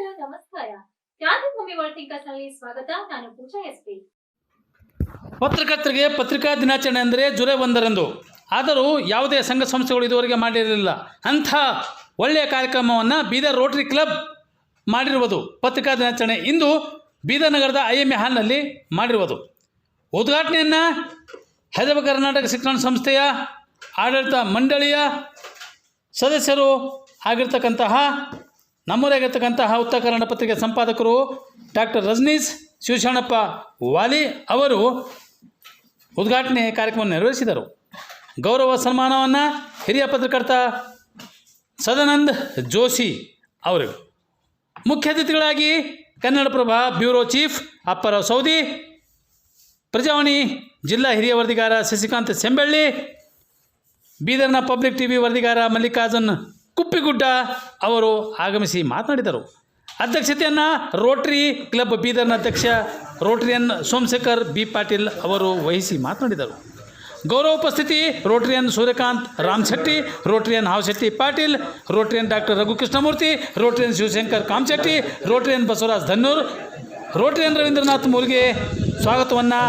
ನಮಸ್ಕಾರ. ಸ್ವಾಗತ. ನಾನು ಪೂಜಾ ಎಸ್ ಪಿ. ಪತ್ರಕರ್ತರಿಗೆ ಪತ್ರಿಕಾ ದಿನಾಚರಣೆ ಅಂದರೆ ಜುಲೈ ಒಂದರಂದು. ಆದರೂ ಯಾವುದೇ ಸಂಘ ಸಂಸ್ಥೆಗಳು ಇದುವರೆಗೆ ಮಾಡಿರಲಿಲ್ಲ. ಅಂಥ ಒಳ್ಳೆಯ ಕಾರ್ಯಕ್ರಮವನ್ನು ಬೀದರ್ ರೋಟರಿ ಕ್ಲಬ್ ಮಾಡಿರುವುದು ಪತ್ರಿಕಾ ದಿನಾಚರಣೆ. ಇಂದು ಬೀದರ್ ನಗರದ ಐ ಎಂ ಎ ಹಾಲ್ನಲ್ಲಿ ಮಾಡಿರುವುದು. ಉದ್ಘಾಟನೆಯನ್ನು ಹೈದರಾಬಾದ್ ಕರ್ನಾಟಕ ಶಿಕ್ಷಣ ಸಂಸ್ಥೆಯ ಆಡಳಿತ ಮಂಡಳಿಯ ಸದಸ್ಯರು ಆಗಿರ್ತಕ್ಕಂತಹ ನಮ್ಮೂರಾಗಿರ್ತಕ್ಕಂತಹ ಉತ್ತರ ಕನ್ನಡ ಪತ್ರಿಕೆ ಸಂಪಾದಕರು ಡಾಕ್ಟರ್ ರಜನೀಶ್ ಶಿವಶರಣಪ್ಪ ವಾಲಿ ಅವರು ಉದ್ಘಾಟನೆ ಕಾರ್ಯಕ್ರಮವನ್ನು ನೆರವೇರಿಸಿದರು ಗೌರವ ಸನ್ಮಾನವನ್ನು ಹಿರಿಯ ಪತ್ರಕರ್ತ ಸದಾನಂದ್ ಜೋಶಿ ಅವರು ಮುಖ್ಯ ಅತಿಥಿಗಳಾಗಿ Kannadaprabha bureau chief ಅಪ್ಪರ Saudi, Prajavani ಜಿಲ್ಲಾ ಹಿರಿಯ ವರದಿಗಾರ ಶಶಿಕಾಂತ್ ಸೆಂಬಳ್ಳಿ, ಬೀದರ್ನ ಪಬ್ಲಿಕ್ ಟಿವಿ ವರದಿಗಾರ ಮಲ್ಲಿಕಾರ್ಜುನ್ ಕುಪ್ಪಿಗುಡ್ಡ ಅವರು ಆಗಮಿಸಿ ಮಾತನಾಡಿದರು. ಅಧ್ಯಕ್ಷತೆಯನ್ನು ರೋಟರಿ ಕ್ಲಬ್ ಬೀದರ್ನ ಅಧ್ಯಕ್ಷ ರೋಟರಿಯನ್ ಸೋಮಶೇಖರ್ ಬಿ ಪಾಟೀಲ್ ಅವರು ವಹಿಸಿ ಮಾತನಾಡಿದರು. ಗೌರವ ಉಪಸ್ಥಿತಿ Rotarian Suryakant Ramshetty Rotarian Havashetty Patil Rotarian doctor Raghu Krishnamurthy Rotarian Shivashankar Kamashetty Rotarian Basavaraj Dhannur Rotarian Ravindranath Mulge ಸ್ವಾಗತವನ್ನು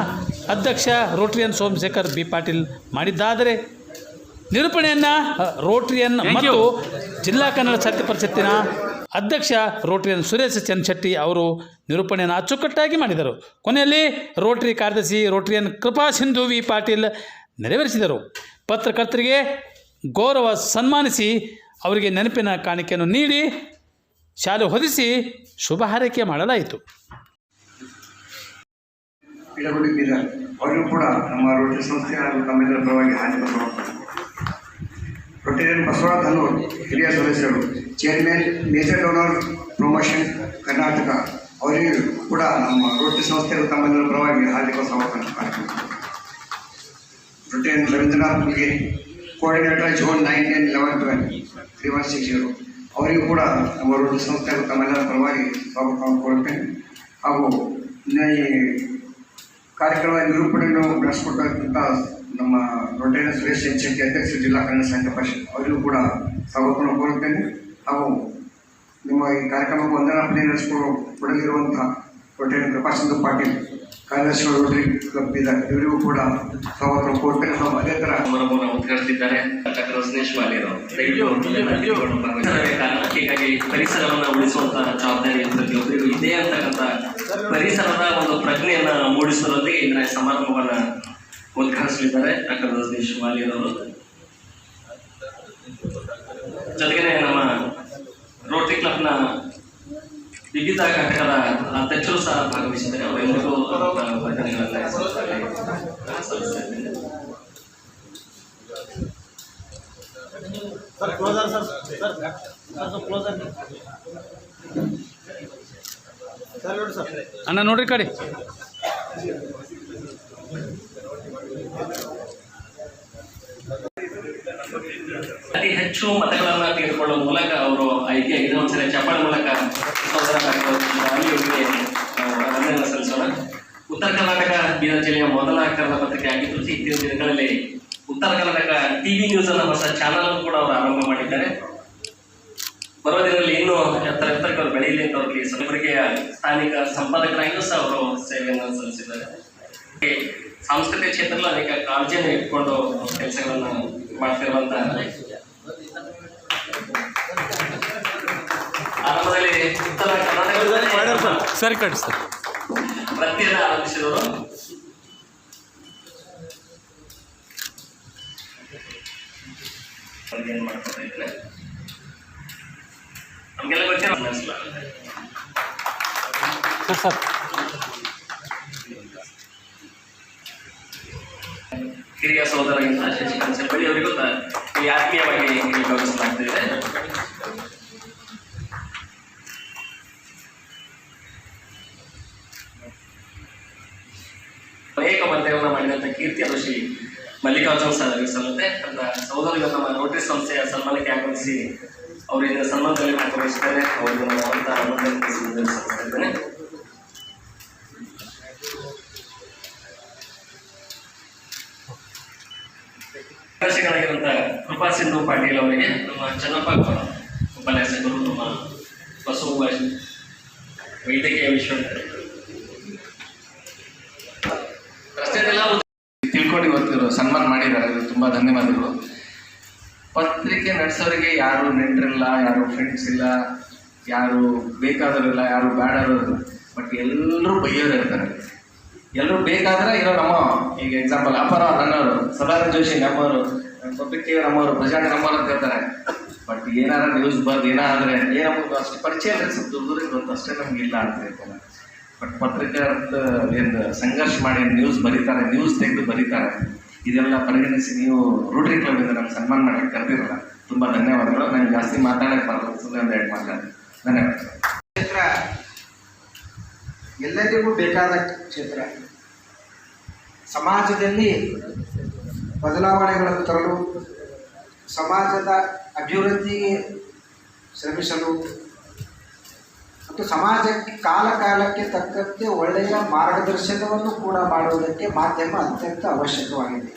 ಅಧ್ಯಕ್ಷ ರೋಟರಿಯನ್ ಸೋಮಶೇಖರ್ ಬಿ ಪಾಟೀಲ್ ಮಾಡಿದ್ದಾದರೆ ನಿರೂಪಣೆಯನ್ನು ರೋಟರಿಯನ್ ಮತ್ತು ಜಿಲ್ಲಾ ಕನ್ನಡ ಸಾಹಿತ್ಯ ಪರಿಷತ್ತಿನ ಅಧ್ಯಕ್ಷ ರೋಟರಿಯನ್ ಸುರೇಶ್ ಚಂದ್ಶೆಟ್ಟಿ ಅವರು ನಿರೂಪಣೆಯನ್ನು ಅಚ್ಚುಕಟ್ಟಾಗಿ ಮಾಡಿದರು. ಕೊನೆಯಲ್ಲಿ ರೋಟರಿ ಕಾರ್ಯದರ್ಶಿ ರೋಟರಿಯನ್ ಕೃಪಾ ಸಿಂಧು ವಿ ಪಾಟೀಲ್ ನೆರವೇರಿಸಿದರು. ಪತ್ರಕರ್ತರಿಗೆ ಗೌರವ ಸನ್ಮಾನಿಸಿ ಅವರಿಗೆ ನೆನಪಿನ ಕಾಣಿಕೆಯನ್ನು ನೀಡಿ ಶಾಲೆ ಹೊದಿಸಿ ಶುಭ ಹಾರೈಕೆ ಮಾಡಲಾಯಿತು. ಕೂಡ ನಮ್ಮ ರೋಟರಿ ಸಂಸ್ಥೆ ಹಾಗೂ ತಮ್ಮೆಲ್ಲರ ಪರವಾಗಿ ಹಾನಿ ರೊಟೇರಿಯನ್ ಬಸವರಾಜ್ ಹನೂರ್ ಹಿರಿಯ ಸದಸ್ಯರು chairman major donor promotion Karnataka ಅವರಿಗೂ ಕೂಡ ನಮ್ಮ ರೊಟ್ಟಿ ಸಂಸ್ಥೆ ಹಾಗೂ ತಮ್ಮೆಲ್ಲರ ಪರವಾಗಿ ಹಾರ್ದಿಕ ಸ್ವಾಗತ ಕಾರ್ಯಕ್ರಮ. Rotarian Ravindranath Mugi coordinator zone nine ten eleven twelve three one six zero ಅವರಿಗೂ ಕೂಡ ನಮ್ಮ ರೊಟ್ಟಿ ಸಂಸ್ಥೆಗಳು ತಮ್ಮೆಲ್ಲರ ಪರವಾಗಿ ಸ್ವಾಗತವನ್ನು ಕೋರುತ್ತೇನೆ. ಹಾಗೂ ಈ ಕಾರ್ಯಕ್ರಮ ನಿರೂಪಣೆಯನ್ನು ನಡೆಸಿಕೊಟ್ಟಂಥ ನಮ್ಮ ರೊಟೇನ ಸುರೇಶ್ ಎನ್ ಶೆಟ್ಟಿ ಅಧ್ಯಕ್ಷ ಜಿಲ್ಲಾ ಕನ್ನಡ ಸಂಘ ಪರಿಷತ್. ಅವರಿಗೂ ಕೂಡ ಸ್ವಾಗತವನ್ನು ಕೋರುತ್ತೇನೆ ಹಾಗೂ ನಿಮ್ಮ ಈ ಕಾರ್ಯಕ್ರಮಕ್ಕೆ ವಂದನಾಪಣೆ ನಡೆಸಿಕೊಡು ಕೊಡಲಿರುವಂತಹ ರೊಟೇನ ಕೃಪಾಚಂದ್ರ ಪಾಟೀಲ್ ಕಾರ್ಯದರ್ಶಿಗಳು ರೋಟರಿ ಕ್ಲಬ್ ಇದ್ದಾರೆ ಇವರಿಗೂ ಕೂಡ ಸ್ವಾಗತ ಕೋರುತ್ತೇನೆ ಹಾಗೂ ಅದೇ ಥರ ಸಮಾರಂಭವನ್ನು ಉದ್ಘಾಟಿಸಿದ್ದಾರೆ ವಾಲಿಯರು ಹೀಗಾಗಿ ಪರಿಸರವನ್ನು ಉಳಿಸುವಂತಹ ಜವಾಬ್ದಾರಿ ಪ್ರತಿಯೊಬ್ಬರಿಗೂ ಇದೆ ಅಂತಕ್ಕಂಥ ಪರಿಸರದ ಒಂದು ಪ್ರಜ್ಞೆಯನ್ನ ಮೂಡಿಸುವುದರೊಂದಿಗೆ ಇದರ ಸಮಾರಂಭವನ್ನ ಉದ್ಘಾಟಿಸಲಿದ್ದಾರೆ ಡಾಕ್ಟರ್ ರಜನೀಶ್ ವಾಲಿಯರವರು ಜೊತೆಗೆ ನಮ್ಮ ರೋಟರಿ ಕ್ಲಬ್ನ ವಿವಿಧ ಘಟಕದ ಅಧ್ಯಕ್ಷರು ಸಹ ಭಾಗವಹಿಸಿದ್ದಾರೆ. ಅವರೆಲ್ಲರಿಗೂ ಅಣ್ಣ ನೋಡ್ರಿ ಕಡೆ. ಅತಿ ಹೆಚ್ಚು ಮತಗಳನ್ನ ತೆಗೆದುಕೊಳ್ಳುವ ಮೂಲಕ ಅವರು ಆಯ್ಕೆ ಆಗಿದ್ದಾರೆ ಒಂದ್ಸಲ ಚಪ್ಪಳ ಮೂಲಕ ಸಲ್ಲಿಸೋಣ. ಉತ್ತರ ಕರ್ನಾಟಕ ಬೀದರ್ ಜಿಲ್ಲೆಯ ಮೊದಲ ಕನ್ನಡ ಪತ್ರಿಕೆ ಆಗಿದ್ದು ಇತ್ತೀಚಿನ ದಿನಗಳಲ್ಲಿ ಉತ್ತರ ಕರ್ನಾಟಕ ಟಿವಿ ನ್ಯೂಸ್ ಅನ್ನ ಹೊಸ ಚಾನಲ್ ಕೂಡ ಅವರು ಆರಂಭ ಮಾಡಿದ್ದಾರೆ. ಬರುವ ದಿನದಲ್ಲಿ ಇನ್ನೂ ಎತ್ತರ ಎತ್ತರಕ್ಕೆ ಅವರು ಬೆಳೆಯಲಿ ಅಂತ ಅವರಿಗೆ ಸ್ಥಾನಿಕ ಸಂಪಾದಕರಾಗಿಯೂ ಸಹ ಅವರು ಸೇವೆಯನ್ನು ಸಲ್ಲಿಸಿದ್ದಾರೆ. ಸಾಂಸ್ಕೃತಿಕ ಕ್ಷೇತ್ರದಲ್ಲಿ ಅನೇಕ ಕಾಳಜಿಯನ್ನು ಇಟ್ಕೊಂಡು ಕೆಲಸಗಳನ್ನು ಮಾಡ್ತಿರುವಂತ ಆರಂಭದಲ್ಲಿ ಉತ್ತರ ಕರ್ನಾಟಕದಲ್ಲಿ ಸರಿ ಕಳಿಸ್ತಾರೆ ವೃತ್ತಿಯನ್ನು ಆರಂಭಿಸಿದವರು. ಮಾಡ್ಕೊತಾ ಇದ್ರೆ? ನಮ್ಗೆಲ್ಲ ಗೊತ್ತಿರೋ. ಸರ್ ಹಿರಿಯ ಸಹೋದರ ಶಶಿಕಾಂತ್ ಅವರಿಗೂ ಈ ಆತ್ಮೀಯವಾಗಿ ಗೌರವಿಸಲಾಗ್ತಿದೆ ಅನೇಕ ಮಂತ್ರಿಗಳನ್ನ ಮಾಡಿದಂತ ಕೀರ್ತಿ ಅದು ಶ್ರೀ ಮಲ್ಲಿಕಾರ್ಜುನ್ ಸರ್ ಸಲ್ಲುತ್ತೆ. ಅಂತ ಸಹೋದರಿಗಳು ನಮ್ಮ ನೋಟಿಸ್ ಸಂಸ್ಥೆಯ ಸನ್ಮಾನಕ್ಕೆ ಆಗಮಿಸಿ ಅವರಿಂದ ಸನ್ಮಾನದಲ್ಲಿ ಭಾಗವಹಿಸಿದ್ದಾರೆ ಅವರಿಗೆ ನಾನು ಪಾಟೀಲ್ ಅವರಿಗೆ. ನಮ್ಮ ಚನ್ನಪ್ಪ ಉಪನ್ಯಾಸಕರು ನಮ್ಮ ಬಸವ ವೈದ್ಯಕೀಯ ವಿಶ್ವವಿದ್ಯಾಲಯ ಅಷ್ಟೇನೆಲ್ಲ ತಿಳ್ಕೊಂಡು ಇವತ್ತು ಸನ್ಮಾನ ಮಾಡಿದ್ದಾರೆ. ತುಂಬಾ ಧನ್ಯವಾದಗಳು. ಪತ್ರಿಕೆ ನಡೆಸೋರಿಗೆ ಯಾರು ನೆಂಟರಿಲ್ಲ, ಯಾರು ಫ್ರೆಂಡ್ಸ್ ಇಲ್ಲ, ಯಾರು ಬೇಕಾದವರಿಲ್ಲ ಯಾರು ಬೇಡವರಿಲ್ಲ ಬಟ್ ಎಲ್ಲರೂ ಬೈಯೋರು ಇರ್ತಾರೆ. ಎಲ್ಲರೂ ಬೇಕಾದ್ರೆ ಇರೋ ನಮ್ಮ ಈಗ ಎಕ್ಸಾಂಪಲ್ ಅಪರ ನನ್ನವರು, ಸದಾನಂದ ಜೋಶಿ ನಮ್ಮವರು. ಪಬ್ಲಿಕ್ ನಮ್ಮವರು ಪ್ರಜಾಟ ನಮ್ಮವರು ಅಂತ ಹೇಳ್ತಾರೆ. ಬಟ್ ಏನಾರ ನ್ಯೂಸ್ ಬರ್ದು ಏನಾದ್ರೆ ಏನಪ್ಪ, ಅಷ್ಟು ಪರಿಚಯ ಸ್ವಲ್ಪ ದೂರ ಗೊತ್ತು ಅಷ್ಟೇ ನಮ್ಗೆ ಇಲ್ಲ ಅಂತ ಹೇಳ್ತಾರೆ. ಬಟ್ ಪತ್ರಿಕಾರ್ಥ ಏನು ಸಂಘರ್ಷ ಮಾಡಿ ನ್ಯೂಸ್ ಬರೀತಾರೆ ನ್ಯೂಸ್ ತೆಗೆದು ಬರೀತಾರೆ. ಇದೆಲ್ಲ ಪರಿಗಣಿಸಿ ನೀವು ರೋಟರಿ ಕ್ಲಬ್ಬಿಂದ ನಮ್ಗೆ ಸನ್ಮಾನ ಮಾಡಕ್ಕೆ ಕರೆದಿರಲ್ಲ. ತುಂಬ ಧನ್ಯವಾದಗಳು. ನಂಗೆ ಜಾಸ್ತಿ ಮಾತಾಡಕ್ಕೆ ಬರಲ್ಲ ಸುಮ್ಮನೆ ಒಂದು ಎರಡು ಮಾತಾಡಿ. ಧನ್ಯವಾದ ಕ್ಷೇತ್ರ. ಎಲ್ಲರಿಗೂ ಬೇಕಾದ ಕ್ಷೇತ್ರ. ಸಮಾಜದಲ್ಲಿ ಬದಲಾವಣೆಗಳನ್ನು ತರಲು ಸಮಾಜದ ಅಭಿವೃದ್ಧಿಗೆ ಶ್ರಮಿಸಲು ಮತ್ತು ಸಮಾಜಕ್ಕೆ ಕಾಲ ಕಾಲಕ್ಕೆ ತಕ್ಕಂತೆ ಒಳ್ಳೆಯ ಮಾರ್ಗದರ್ಶನವನ್ನು ಕೂಡ ಮಾಡುವುದಕ್ಕೆ ಮಾಧ್ಯಮ ಅತ್ಯಂತ ಅವಶ್ಯಕವಾಗಿದೆ.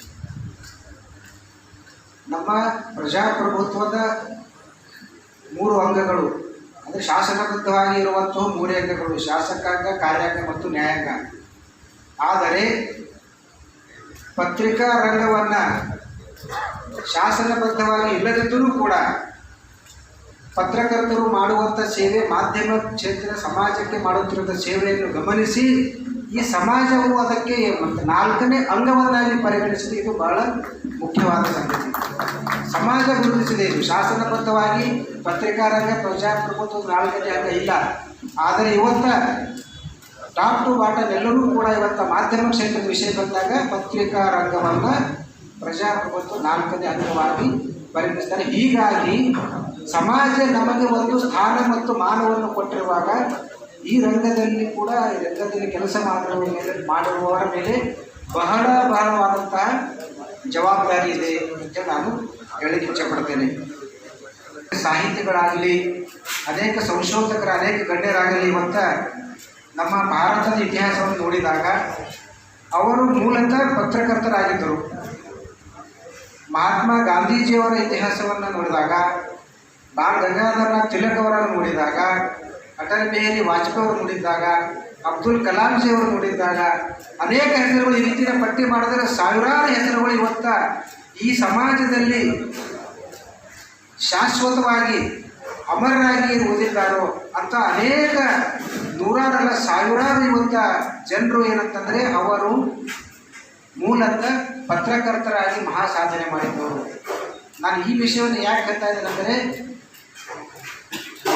ನಮ್ಮ ಪ್ರಜಾಪ್ರಭುತ್ವದ ಮೂರು ಅಂಗಗಳು, ಅಂದರೆ ಶಾಸನಬದ್ಧವಾಗಿ ಇರುವಂತಹ ಮೂರೇ ಅಂಗಗಳು, ಶಾಸಕಾಂಗ, ಕಾರ್ಯಾಂಗ ಮತ್ತು ನ್ಯಾಯಾಂಗ. ಆದರೆ ಪತ್ರಿಕಾ ರಂಗವನ್ನು ಶಾಸನಬದ್ಧವಾಗಿ ಇಲ್ಲದಿದ್ದರೂ ಕೂಡ ಪತ್ರಕರ್ತರು ಮಾಡುವಂಥ ಸೇವೆ, ಮಾಧ್ಯಮ ಕ್ಷೇತ್ರ, ಸಮಾಜಕ್ಕೆ ಮಾಡುತ್ತಿರುವ ಸೇವೆಯನ್ನು ಗಮನಿಸಿ ಈ ಸಮಾಜವು ಅದಕ್ಕೆ ನಾಲ್ಕನೇ ಅಂಗವನ್ನಾಗಿ ಪರಿಗಣಿಸಿದೆ. ಇದು ಬಹಳ ಮುಖ್ಯವಾದ ಸಂಗತಿ. ಸಮಾಜ ಗುರುತಿಸಿದೆ ಇದು. ಶಾಸನಬದ್ಧವಾಗಿ ಪತ್ರಿಕಾ ರಂಗ ಪ್ರಜಾಪ್ರಭುತ್ವದ ನಾಲ್ಕನೇ ಅಂಗ ಇಲ್ಲ. ಆದರೆ ಇವತ್ತ ಟಾಪ್ ಟು ಬಾಟಮ್ ಎಲ್ಲರೂ ಕೂಡ ಇವತ್ತು ಮಾಧ್ಯಮ ಕ್ಷೇತ್ರದ ವಿಷಯ ಬಂದಾಗ ಪತ್ರಿಕಾ ರಂಗವನ್ನು ಪ್ರಜಾಪ್ರಭುತ್ವ ನಾಲ್ಕನೇ ಅಂಗವಾಗಿ ಪರಿಗಣಿಸ್ತಾರೆ. ಹೀಗಾಗಿ ಸಮಾಜ ನಮಗೆ ಒಂದು ಸ್ಥಾನ ಮತ್ತು ಮಾನವನ್ನು ಕೊಟ್ಟಿರುವಾಗ ಈ ರಂಗದಲ್ಲಿ ಕೂಡ ಈ ರಂಗದಲ್ಲಿ ಕೆಲಸ ಮಾಡುವ ಮೇಲೆ ಮಾಡುವವರ ಮೇಲೆ ಬಹಳ ಬಹಳವಾದಂತಹ ಜವಾಬ್ದಾರಿ ಇದೆ ಅಂತ ನಾನು ಹೇಳಲಿಕ್ಕೆ ಇಚ್ಛಪಡ್ತೇನೆ. ಸಾಹಿತ್ಯಗಳಾಗಲಿ ಅನೇಕ ಸಂಶೋಧಕರ, ಅನೇಕ ಗಣ್ಯರಾಗಲಿ ಇವತ್ತ ನಮ್ಮ ಭಾರತದ ಇತಿಹಾಸವನ್ನು ನೋಡಿದಾಗ ಅವರು ಮೂಲತಃ ಪತ್ರಕರ್ತರಾಗಿದ್ದರು. ಮಹಾತ್ಮ ಗಾಂಧೀಜಿಯವರ ಇತಿಹಾಸವನ್ನು ನೋಡಿದಾಗ ಬಾಲ್ ಗಂಗಾಧರನಾಥ್ ತಿಲಕ್ ಅವರನ್ನು ನೋಡಿದಾಗ, ಅಟಲ್ ಬಿಹಾರಿ ವಾಜಪೇಯಿ ಅವರು ನೋಡಿದಾಗ, ಅಬ್ದುಲ್ ಕಲಾಂ ಜಿ ಅವರು ನೋಡಿದಾಗ, ಅನೇಕ ಹೆಸರುಗಳು ಈ ರೀತಿಯ ಪಟ್ಟಿ ಮಾಡಿದರೆ ಸಾವಿರಾರು ಹೆಸರುಗಳು ಇವತ್ತ ಈ ಸಮಾಜದಲ್ಲಿ ಶಾಶ್ವತವಾಗಿ ಅಮರರಾಗಿ ಉಳಿದಿದ್ದಾರೋ ಅಂತ ಅನೇಕ ನೂರಾರಲ್ಲ ಸಾವಿರಾರು ಇವತ್ತ ಜನರು ಏನಂತಂದರೆ ಅವರು ಮೂಲತ ಪತ್ರಕರ್ತರಾಗಿ ಮಹಾ ಸಾಧನೆ ಮಾಡಿದ್ದವರು ನಾನು ಈ ವಿಷಯವನ್ನು ಯಾಕೆ ಹೇಳ್ತಾ ಇದ್ದೇನೆ ಅಂದರೆ,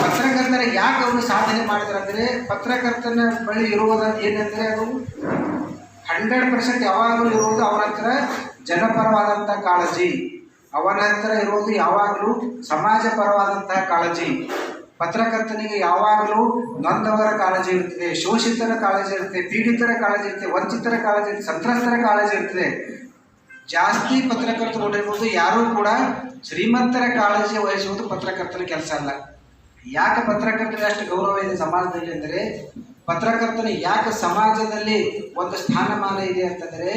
ಪತ್ರಕರ್ತರ ಯಾಕೆ ಅವರು ಸಾಧನೆ ಅಂದರೆ, ಪತ್ರಕರ್ತನ ಬಳಿ ಇರುವುದಂತ ಏನಂದರೆ ಅದು ಹಂಡ್ರೆಡ್ ಪರ್ಸೆಂಟ್ ಯಾವಾಗಲೂ ಇರುವುದು ಅವರ ಹತ್ರ ಜನಪರವಾದಂಥ ಕಾಳಜಿ. ಅವನ ಹತ್ರ ಇರುವುದು ಯಾವಾಗಲೂ ಸಮಾಜ ಪರವಾದಂತಹ ಕಾಳಜಿ. ಪತ್ರಕರ್ತನಿಗೆ ಯಾವಾಗಲೂ ನೊಂದವರ ಕಾಳಜಿ ಇರ್ತದೆ ಶೋಷಿತರ ಕಾಳಜಿ ಇರ್ತದೆ ಪೀಡಿತರ ಕಾಳಜಿ ಇರ್ತದೆ ವಂಚಿತರ ಕಾಳಜಿ ಇರ್ತದೆ ಸಂತ್ರಸ್ತರ ಕಾಳಜಿ ಇರ್ತದೆ ಜಾಸ್ತಿ ಪತ್ರಕರ್ತರು ಕೊಟ್ಟಿರ್ಬೋದು ಯಾರೂ ಕೂಡ ಶ್ರೀಮಂತರ ಕಾಳಜಿ ವಹಿಸುವುದು ಪತ್ರಕರ್ತನ ಕೆಲಸ ಅಲ್ಲ. ಯಾಕೆ ಪತ್ರಕರ್ತರಿಗೆ ಅಷ್ಟು ಗೌರವ ಇದೆ ಸಮಾಜದಲ್ಲಿ ಅಂದರೆ ಪತ್ರಕರ್ತನ ಯಾಕೆ ಸಮಾಜದಲ್ಲಿ ಒಂದು ಸ್ಥಾನಮಾನ ಇದೆ ಅಂತಂದರೆ,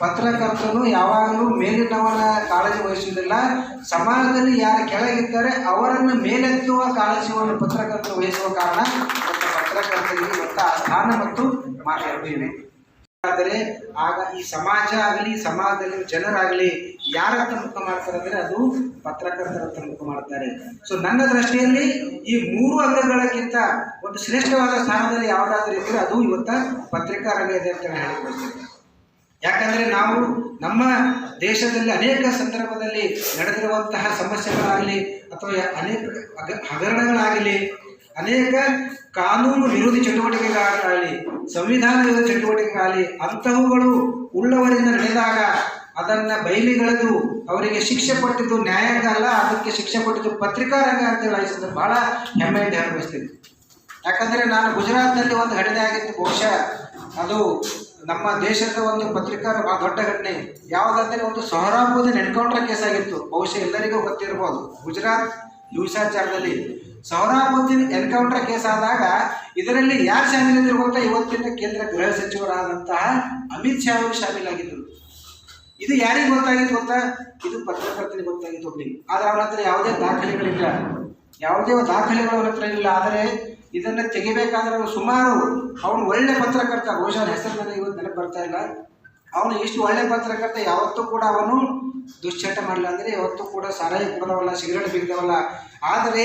ಪತ್ರಕರ್ತನು ಯಾವಾಗಲೂ ಮೇಲಿನವನ ಕಾಳಜಿ ವಹಿಸುವುದಿಲ್ಲ. ಸಮಾಜದಲ್ಲಿ ಯಾರು ಕೆಳಗಿದ್ದಾರೆ, ಅವರನ್ನು ಮೇಲೆತ್ತುವ ಕಾಳಜಿಯನ್ನು ಪತ್ರಕರ್ತರು ವಹಿಸುವ ಕಾರಣ ಪತ್ರಕರ್ತರಿಗೆ ಇವತ್ತು ಆ ಸ್ಥಾನ ಮತ್ತು ಮಾತು ಎರಡೂ ಇವೆ ಆದರೆ ಆಗ ಈ ಸಮಾಜ ಆಗಲಿ ಸಮಾಜದಲ್ಲಿ ಜನರಾಗಲಿ ಯಾರ ಹತ್ರ ಮುಖ ಮಾಡ್ತಾರೆ ಅಂದರೆ ಅದು ಪತ್ರಕರ್ತರತ್ತ ಮುಖ ಮಾಡ್ತಾರೆ. ಸೊ ನನ್ನ ದೃಷ್ಟಿಯಲ್ಲಿ ಈ ಮೂರು ಅಂಗಗಳಕ್ಕಿಂತ ಒಂದು ಶ್ರೇಷ್ಠವಾದ ಸ್ಥಾನದಲ್ಲಿ ಯಾವುದಾದ್ರೂ ಇದ್ದರೆ ಅದು ಇವತ್ತ ಪತ್ರಿಕಾ ರಂಗ ಇದೆ ಅಂತ ನಾನು ಹೇಳಿಕೊಳ್ತೇನೆ. ಯಾಕಂದರೆ ನಾವು ನಮ್ಮ ದೇಶದಲ್ಲಿ ಅನೇಕ ಸಂದರ್ಭದಲ್ಲಿ ನಡೆದಿರುವಂತಹ ಸಮಸ್ಯೆಗಳಾಗಲಿ ಅಥವಾ ಅನೇಕ ಹಗ ಹಗರಣಗಳಾಗಲಿ ಅನೇಕ ಕಾನೂನು ವಿರೋಧಿ ಚಟುವಟಿಕೆಗಳಾಗಲಿ, ಸಂವಿಧಾನ ವಿರೋಧಿ ಚಟುವಟಿಕೆಗಳಾಗಲಿ, ಅಂತಹವುಗಳು ಉಳ್ಳವರಿಂದ ನಡೆದಾಗ ಅದನ್ನು ಬೈಲಿಗಳೆದು ಅವರಿಗೆ ಶಿಕ್ಷೆ ಕೊಟ್ಟಿದ್ದು ನ್ಯಾಯಾಂಗ ಅಲ್ಲ, ಅದಕ್ಕೆ ಶಿಕ್ಷೆ ಕೊಟ್ಟಿದ್ದು ಪತ್ರಿಕಾ ರಂಗ ಅಂತೇಳಿ ಬಹಳ ಹೆಮ್ಮೆಯಿಂದ ಅನುಭವಿಸ್ತೀನಿ ಯಾಕಂದರೆ ನಾನು ಗುಜರಾತ್ನಲ್ಲಿ ಒಂದು ಘಟನೆ ಆಗಿತ್ತು, ಬಹುಶಃ ಅದು ನಮ್ಮ ದೇಶದ ಒಂದು ಪತ್ರಿಕಾ ಬಹಳ ದೊಡ್ಡ ಘಟನೆ. ಯಾವುದಂದರೆ ಒಂದು ಸೊಹರಾಬುದ್ದೀನ್ ಎನ್ಕೌಂಟರ್ ಕೇಸ್ ಆಗಿತ್ತು, ಬಹುಶಃ ಎಲ್ಲರಿಗೂ ಗೊತ್ತಿರ್ಬೋದು. ಗುಜರಾತ್ ಹಿಂಸಾಚಾರದಲ್ಲಿ ಸೊಹರಾಬುದ್ದೀನ್ ಎನ್ಕೌಂಟರ್ ಕೇಸ್ ಆದಾಗ ಇದರಲ್ಲಿ ಯಾರು ಶಾಮೀಲಿದ್ರು ಗೊತ್ತಾ? ಇವತ್ತಿನ ಕೇಂದ್ರ ಗೃಹ ಸಚಿವರಾದಂತಹ ಅಮಿತ್ ಶಾ ಅವರು ಶಾಮೀಲಾಗಿದ್ದರು. ಇದು ಯಾರಿಗೆ ಗೊತ್ತಾಗಿತ್ತು ಗೊತ್ತಾ? ಇದು ಪತ್ರಕರ್ತನಿಗೆ ಗೊತ್ತಾಗಿತ್ತು ಒಬ್ಬನಿಗೆ ಆದರೆ ಅವನ ಹತ್ರ ಯಾವುದೇ ದಾಖಲೆಗಳಿಲ್ಲ. ಯಾವುದೇ ದಾಖಲೆಗಳು ಅವನ ಹತ್ರ ಇಲ್ಲ. ಆದರೆ ಇದನ್ನು ತೆಗಿಬೇಕಾದ್ರೆ ಸುಮಾರು ಅವನು ಒಳ್ಳೆ ಪತ್ರಕರ್ತ. ಬಹುಶಃ ಹೆಸರು ಇವತ್ತು ನೆನಪು ಬರ್ತಾ ಇಲ್ಲ. ಅವನು ಇಷ್ಟು ಒಳ್ಳೆ ಪತ್ರಕರ್ತ, ಯಾವತ್ತೂ ಕೂಡ ಅವನು ದುಶ್ಚಟ ಮಾಡಲ್ಲ ಅಂದರೆ ಯಾವತ್ತೂ ಕೂಡ ಸಾರಾಯಿ ಕುಡಿದವಲ್ಲ ಸಿಗರೇಟ್ ಬಿಗ್ದವಲ್ಲ. ಆದರೆ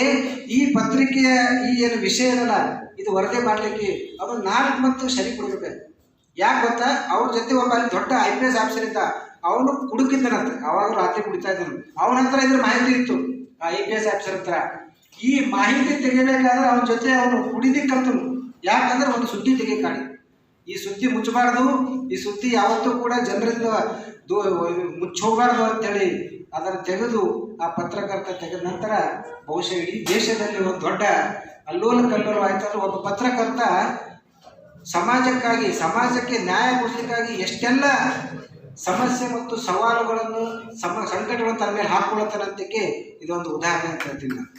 ಈ ಪತ್ರಿಕೆಯ ಈ ಏನು ವಿಷಯ ಇದಲ್ಲ, ಇದು ವರದಿ ಮಾಡಲಿಕ್ಕೆ ಅವನು ನಾಲ್ಕು ಮತ್ತು ಸರಿ ಕೊಡಬೇಕು. ಯಾಕೆ ಗೊತ್ತಾ? ಅವ್ರ ಜೊತೆ ಒಬ್ಬ ಅಲ್ಲಿ ದೊಡ್ಡ ಐ ಪಿ ಎಸ್ ಆಫೀಸರ್ ಇದ್ದ, ಅವನು ಕುಡುಕಿದ್ದನಂತೆ. ಅವಾಗ ರಾತ್ರಿ ಕುಡಿತಾ ಇದ್ದನು. ಅವನ ಹತ್ರ ಇದ್ರ ಮಾಹಿತಿ ಇತ್ತು, ಆ ಐ ಪಿ ಎಸ್ ಆಫೀಸರ್ ಹತ್ರ. ಈ ಮಾಹಿತಿ ತೆಗಿಬೇಕಾದ್ರೆ ಅವನ ಜೊತೆ ಅವನು ಕುಡಿದಿಕ್ಕಂತನು. ಯಾಕಂದ್ರೆ ಒಂದು ಸುದ್ದಿ ತೆಗಿಕಾಡಿ ಈ ಸುದ್ದಿ ಮುಚ್ಚಬಾರ್ದು, ಈ ಸುದ್ದಿ ಯಾವತ್ತೂ ಕೂಡ ಜನರಿಂದ ದೂ ಮುಚ್ಚೋಗಬಾರ್ದು ಅಂತೇಳಿ ಅದನ್ನು ತೆಗೆದು ಆ ಪತ್ರಕರ್ತ ತೆಗೆದ ನಂತರ ಬಹುಶಃ ಇಡೀ ದೇಶದಲ್ಲಿ ಒಂದು ದೊಡ್ಡ ಅಲ್ಲೋಲ ಕಲ್ಲೋಲ ಆಯ್ತಂದ್ರೆ ಒಬ್ಬ ಪತ್ರಕರ್ತ ಸಮಾಜಕ್ಕಾಗಿ, ಸಮಾಜಕ್ಕೆ ನ್ಯಾಯ ಕೊಡಲಿಕ್ಕಾಗಿ ಎಷ್ಟೆಲ್ಲ ಸಮಸ್ಯೆ ಮತ್ತು ಸವಾಲುಗಳನ್ನು ಸಮ, ಸಂಕಟಗಳನ್ನು ತನ್ನ ಮೇಲೆ ಹಾಕೊಳ್ಳುತ್ತಾನಂತಕ್ಕೆ ಇದೊಂದು ಉದಾಹರಣೆ ಅಂತ ಹೇಳ್ತೀನಿ ನಾನು.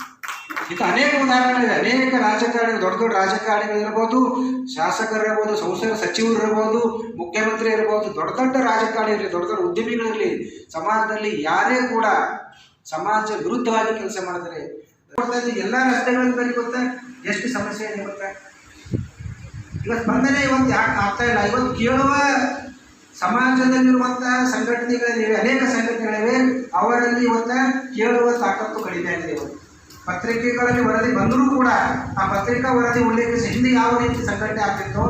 ಇದು ಅನೇಕ ಉದಾಹರಣೆಗಳಿವೆ ಅನೇಕ ರಾಜಕಾರಣಿಗಳು, ದೊಡ್ಡ ದೊಡ್ಡ ರಾಜಕಾರಣಿಗಳು ಇರ್ಬೋದು, ಶಾಸಕರು ಇರ್ಬೋದು ಸಂಸದ ಸಚಿವರು ಇರ್ಬೋದು, ಮುಖ್ಯಮಂತ್ರಿ ಇರ್ಬೋದು, ದೊಡ್ಡ ದೊಡ್ಡ ರಾಜಕಾರಣಿ ಇರಲಿ, ದೊಡ್ಡ ದೊಡ್ಡ ಉದ್ಯಮಿಗಳಿರಲಿ ಸಮಾಜದಲ್ಲಿ ಯಾರೇ ಕೂಡ ಸಮಾಜ ವಿರುದ್ಧವಾಗಿ ಕೆಲಸ ಮಾಡಿದರೆ ಎಲ್ಲ ರಸ್ತೆಗಳಲ್ಲಿ ಬರೀ ಎಷ್ಟು ಸಮಸ್ಯೆ ಇರುತ್ತೆ ಇವತ್ತು ಸ್ಪಂದನೆ ಇವತ್ತು ಯಾಕೆ ಆಗ್ತಾ ಇಲ್ಲ? ಇವತ್ತು ಕೇಳುವ ಸಮಾಜದಲ್ಲಿರುವಂತಹ ಸಂಘಟನೆಗಳಿವೆ ಅನೇಕ ಸಂಘಟನೆಗಳಿವೆ, ಅವರಲ್ಲಿ ಇವತ್ತ ಕೇಳುವ ತಾಕತ್ತು ಕಡಿಮೆ ಆಗಿದೆ ಇವತ್ತು. ಪತ್ರಿಕೆಗಳಲ್ಲಿ ವರದಿ ಬಂದರೂ ಕೂಡ ಆ ಪತ್ರಿಕಾ ವರದಿ ಉಲ್ಲೇಖಿಸಿ ಹಿಂದೆ ಯಾವ ರೀತಿ ಸಂಘಟನೆ ಆಗ್ತಿತ್ತು,